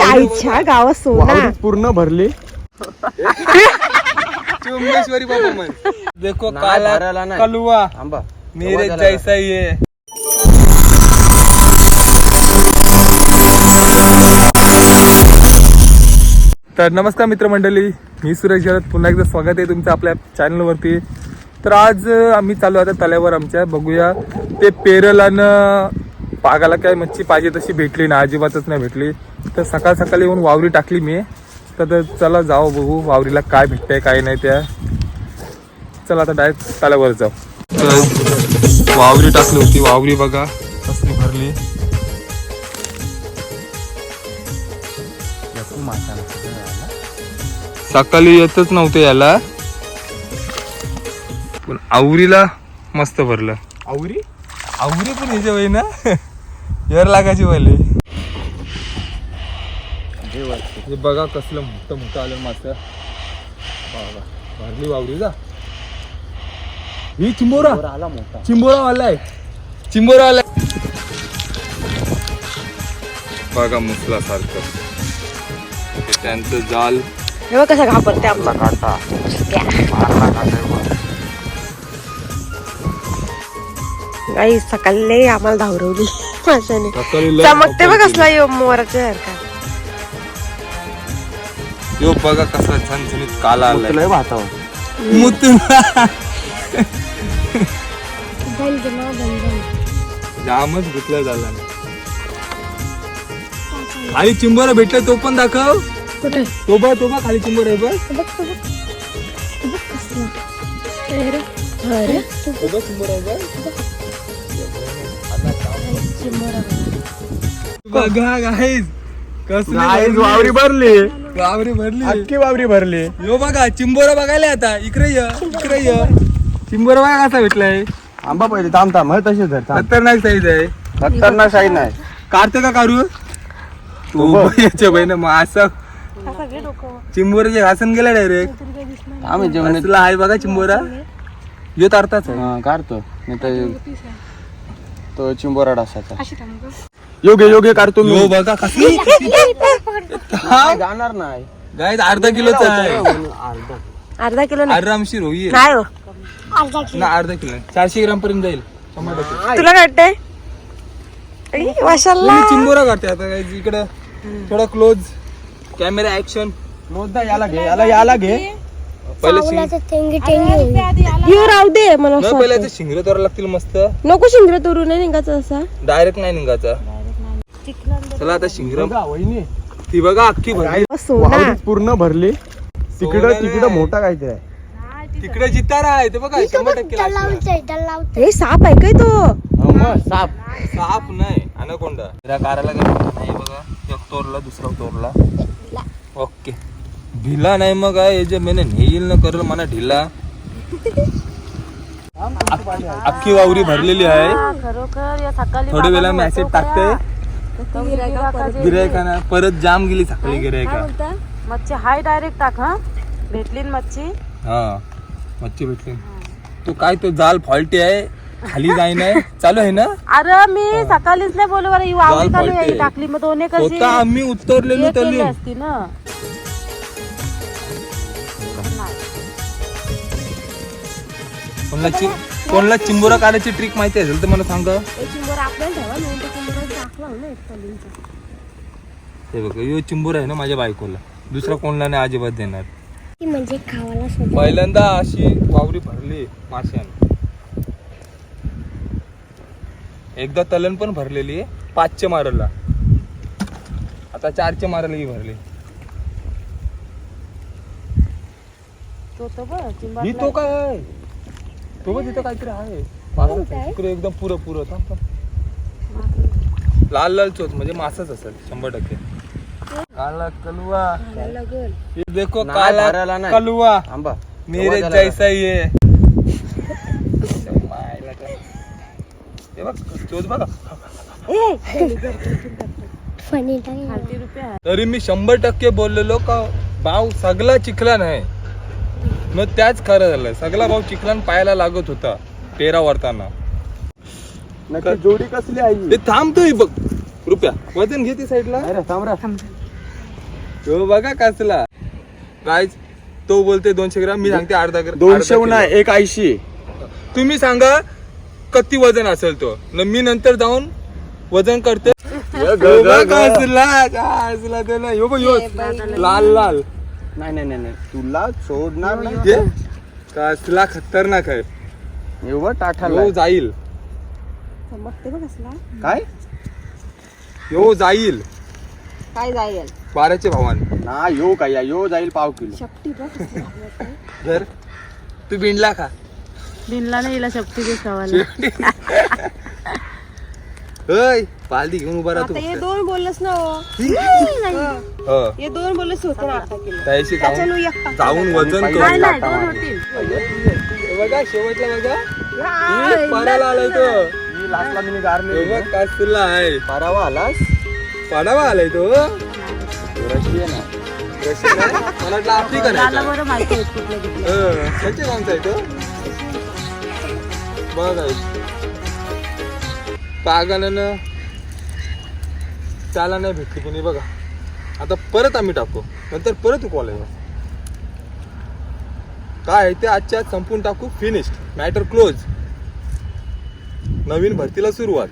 आईच्या गावात सोना. पूर्ण भरली. चुम्बेश्वरी बाबा मन देखो काला. कलुआ. आंबा मेरे जैसा ये. तर नमस्कार मित्रमंडळी मी सुरेश जगत. पुन्हा एकदा स्वागत आहे तुमचं आपल्या चॅनलवरती तर आज आम्ही चालू आता तल्यावर आमच्या. बघूया. ते पेरल आणि पागाला काय मच्छी पाहिजे तशी भेटली ना अजिबातच नाही भेटली. तर सकाळ सकाळी येऊन वावरी टाकली मी. तर चला जाऊ बघू वावरीला काय भेटतंय काय नाही त्या चला आता डायरेक्ट तल्यावर जाऊ. तर वावरी टाकली होती वावरी बघा कसली भरली. सकाळी येतच नव्हते याला. पण आवरीला मस्त भरलं. आवरी? आवरी पण ह्याच्या वय ना यर लागायची वाले हे बघा कसलं मोठं मोठं आलं मास. भरली वावरी जा. ही चिंबोरा. आला मोठा. चिंबोरा आलाय. चिंबोरा आलाय. बघा मुसला सारखं त्यांचं जाल. हे बघ कसा घाबरते आमचा. काटा. गाई सकाळी लय आम्हाला धावरवली. माशाने सकाळी चमकते बघ कसला यो मोराच्या सारखा. यो बघा कसा झणझणीत काला आलाय. लय भातावर. मुतून जामच गुतला झाला. खाली चिंबोरा भेटला तो पण दाखव. कुठे? तो बघ तो बघ खाली चिंबोरा आहे बघ. अरे. तो बघ. चिंबोरा आहे बघ. बघा. गाईज कसली. वावरी भरली. वावरी भरली. अख्खी वावरी भरली. यो बघा चिंबोरा बघायला आता. इकडे ये इकडे ये. चिंबोरा बघा कसा भेटलाय. आंबा पहिले थांब थांब. हं, तशीच धर थांब. खतरनाक साईज आहे. खतरनाक साईड नाही. काढते का काढू? उभं. याच्या बहिण मग असं. चिंबोराचे घासून गेला डायरेक्ट आम्ही जेवण तुला आहे बघा चिंबोरा. यो तारताच आहे. हा, काढतो. नाही तर तो चिंबोरा डासाचा. योग्य योग्य काढतो मी. यो बघा कसली जाणार नाही. गाय अर्धा किलोचा आहे. अर्धा. अर्धा किलो. नाही. आरामशीर नाही हो. ना अर्धा किलो चारशे ग्राम पर्यंत जाईल तुला काय वाटतंय? मी चिंबोरा काढते आता काय इकडे थोडा क्लोज कॅमेरा ऍक्शन मोजदा याला घे याला याला घे. पहिले शिंग. येऊ राहू दे मला न पहिले. ते शिंगर तोरा लागतील मस्त. नको शिंगर तोरू नाही निघायचं असा. डायरेक्ट नाही निघायचा. चला आता शिंगर. वहिनी. ती बघा अख्खी भरली. पूर्ण भरली. तिकडं तिकडं. मोठा काहीतरी आहे. तिकडे जितारा आहे ते बघा शंभर टक्के लागणार. हे साप आहे काय तो हो मग, साप. साप नाही अनाकोंडा. त्या काराला काय नाही बघा एक तोरला दुसरा तोरला. ओके. ढिला नाही मग काय हे जे मेने नेईल न करल मला ढिला. अख्खी- अख्खी वावरी भरलेली आहे. थोड्या वेळा मेसेज टाकते. गिरायकाना परत जाम गेली सकाळी गिरायका मच्छी हाय डायरेक्ट टाक हा? भेटली ना मच्छी. हा मच्छी भेटली तो काय तो जाल फॉल्टी आहे खाली जाई नाही चालू आहे ना? अरे मी सकाळीच नाही बोलू बरं वावरी चालू. आहे टाकली मग दोन्ही कशी होता आम्ही उतरलेलो हे असती ना. कोणाला चि- कोणाला चिंबोरा काढायची ट्रिक माहिती असेल तर मला सांगा. हे बघ यो चिंबोरा आहे ना माझ्या बायकोला. दुसरा कोणाला नाही अजिबात देणार. म्हणजे पहिल्यांदा अशी वावरी भरली माश्याने. एकदा तलन पण भरलेली आहे पाचशे मारला. आता चारशे मारायला ही भरली. तो तर बघ चिंबा ही तो काय आहे? तो बघ तिथं काहीतरी आहे. एकदम पुरं पुरं थांब थांब. लाल लाल चोच म्हणजे मासाच असेल शंभर टक्के. काला कलुआ. ये देखो काला आंबा मेरे जैसा ये. हे बघ चोच. तरी मी शंभर टक्के बोललेलो का भाव सगळा चिखला नाही मग त्याच खरं झालं सगळा भाव चिखलान पायाला लागत होता पेरा वरताना. नक्की जोडी कसली आहे ते थांबतोय बघ. रुपया वजन घे ती साईडला थांब रे. तो बघा कसला. काय तो बोलते दोनशे ग्राम मी सांगते अर्धा ग्राम दोनशे अर्धा नाही. एक ऐंशी. तुम्ही सांगा किती वजन असेल तो. न मी नंतर जाऊन वजन करते. बघ. कसला, कसला तो ना. ह्यो बघ, ह्यो. लाल लाल. नाही नाही नाही नाही. तुला सोडणार नाही. ये. कसला खतरनाक आहे. एवढं टाठाला जाईल. बघ काय? ह्यो जाईल. काय जाईल? बाराचे भावान. ना यो काय या, यो जाईल पाव किलो. शक्ती बघ धर. तू बिंडला का बिनला नाही हिला शक्ती दे खावायला होय पालदी घेऊन उभा आता राहतो हे दोन बोललंस ना हो. हो. हे. दोन बोललेस होते ना अर्धा किलो. त्याशी जाऊन त्याच्यानं एक टाक. जाऊन वजन कर नाही दोन. होतील. हे बघा शेवटला बघा. हा, हे आलाय तो. ही लास्टला मी गारले हे बघ कसला आहे. पारावा आलास? पाडावा आलाय तो. आहे. ना रशियन आहे? मला वाटलं आफ्रिकन आहे मला का? बरं माहिती आहे कुठलं कुठलं हं, कोणता आहे तो बघा पागलानं त्याला नाही भेटली कोणी बघा. आता परत आम्ही टाकू. नंतर परत कॉलेज काय आहे ते आजच्या आज संपून टाकू. फिनिश्ड मॅटर क्लोज नवीन भरतीला सुरुवात.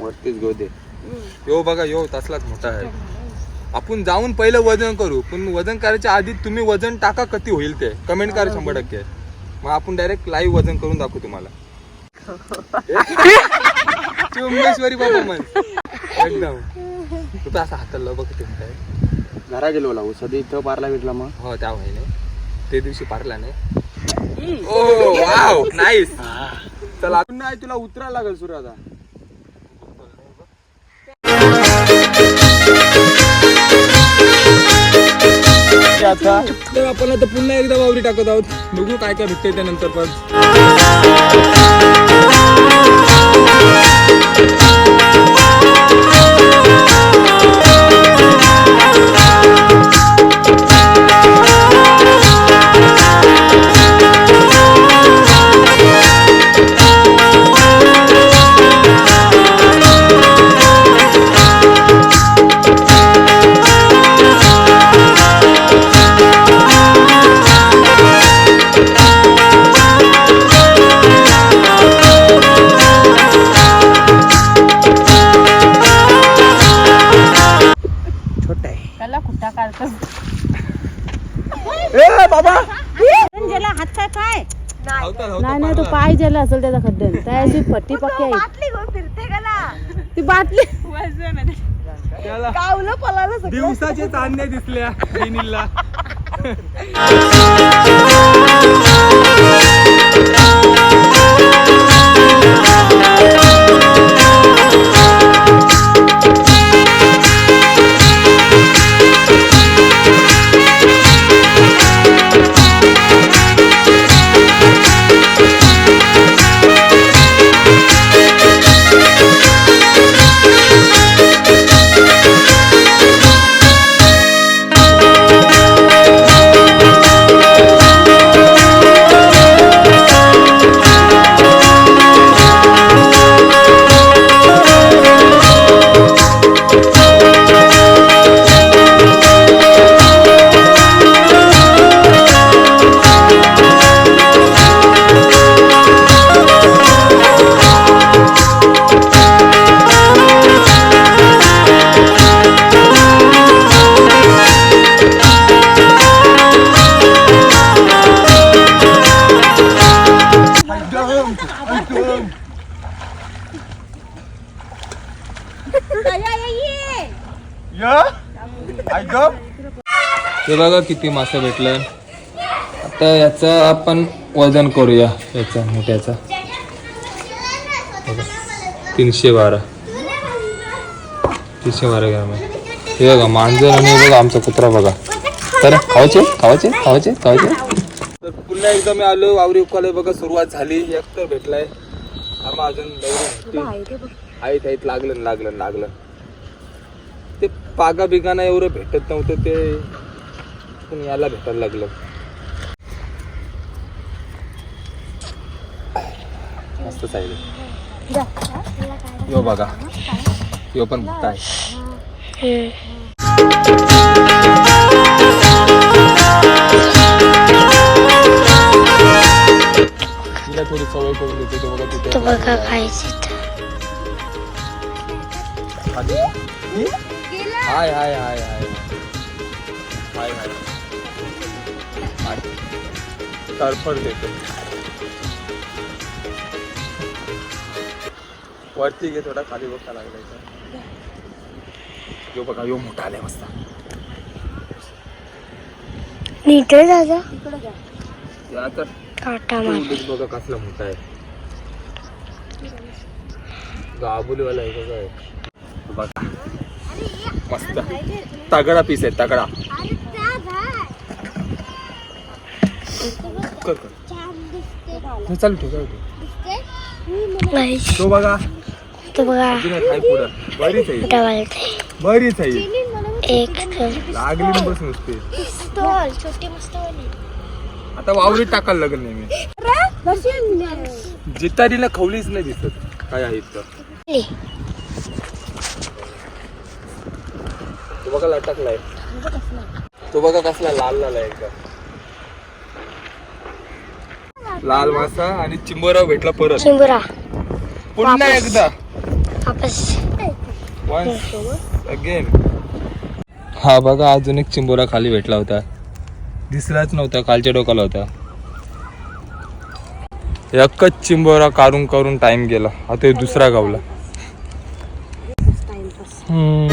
वरतीच घेऊ दे. यो बघा यो तसलाच मोठा आहे. आपण जाऊन पहिलं वजन करू पण वजन करायच्या आधी तुम्ही वजन टाका किती होईल ते. कमेंट करा शंभर टक्के. मग आपण डायरेक्ट लाईव्ह वजन करून दाखवू तुम्हाला. चुंबेश्वरी बाबा मन एकदम. तू असं हाताला बघ ते काय घरा गेलो लावू सध्या इथं पारला भेटला मग. हो त्या महिने ते दिवशी पारला नाही. ओ वाव नाईस चला. नाही तुला उतरायला लागेल सुरू आता आता तर आपण आता पुन्हा एकदा वावरी टाकत आहोत. बघू काय काय भेटतंय त्यानंतर पण. त्याला कुठा बाबा! ज्याला हात काय काय नाही नाही तो. पाय ज्याला असेल त्याचा खड्डन त्याची पट्टी पक्की आहे. फिरते ती बाटली. कावलं दिवसाचे चांदण्या दिसल्या हे? बघा किती मासे भेटलंय आता याचं आपण वजन करूया याचा मोठ्याचा. तीनशे बारा. तीनशे बारा ग्राम आहे. हे बघा मांजर आणि बघा आमचा कुत्रा बघा. तर खावायचे खावायचे खावायचे खावायचे तर पुन्हा एकदा मी आलो वावरी उकाले बघा सुरुवात झाली. एक तर भेटलाय. आम्हा अजून आहेत आहेत लागलं न लागलं न लागलं. पागा बिगाना एवढं भेटत नव्हतं ते. याला भेटायला लागलं. मस्त साहेब यो बघा. यो पण काय तिला थोडी सवय करून देते बघा तिथे. बघा खायची हाय हाय हाय हाय. हाय हाय. हाय तरफड देतो. वरती घे थोडा खाली बघा लागलाय यो बघा यो मोठा आलाय मस्त. दादा या तर. काटा बघा कसला मोठा आहे. गाबुलीवाला आहे बघा. मस्त. तगडा पीस आहे तगडा. कर कर. हे चालू ठेव तो बघा. तो बघा. बरीच आहे. बरीच आहे. एक लागली ना बस नुसते. छोटी मस्त आता वावरीत टाकायला लागेल नेहमी जितारीला खवलीच नाही दिसत. काय आहे इथं? तो बघा लटकलाय. तो बघा कसला लाल लाल आहे एकदम. लाल मासा आणि चिंबोराव भेटला परत. चिंबुरा. पुन्हा वापस. एकदा. वापस. वन्स अगेन हा बघा अजून एक चिंबोरा खाली भेटला होता. दिसलाच नव्हता खालच्या डोकाला होता. एकच चिंबोरा काढून काढून टाइम गेला. आता हे दुसरा गावला. Mm.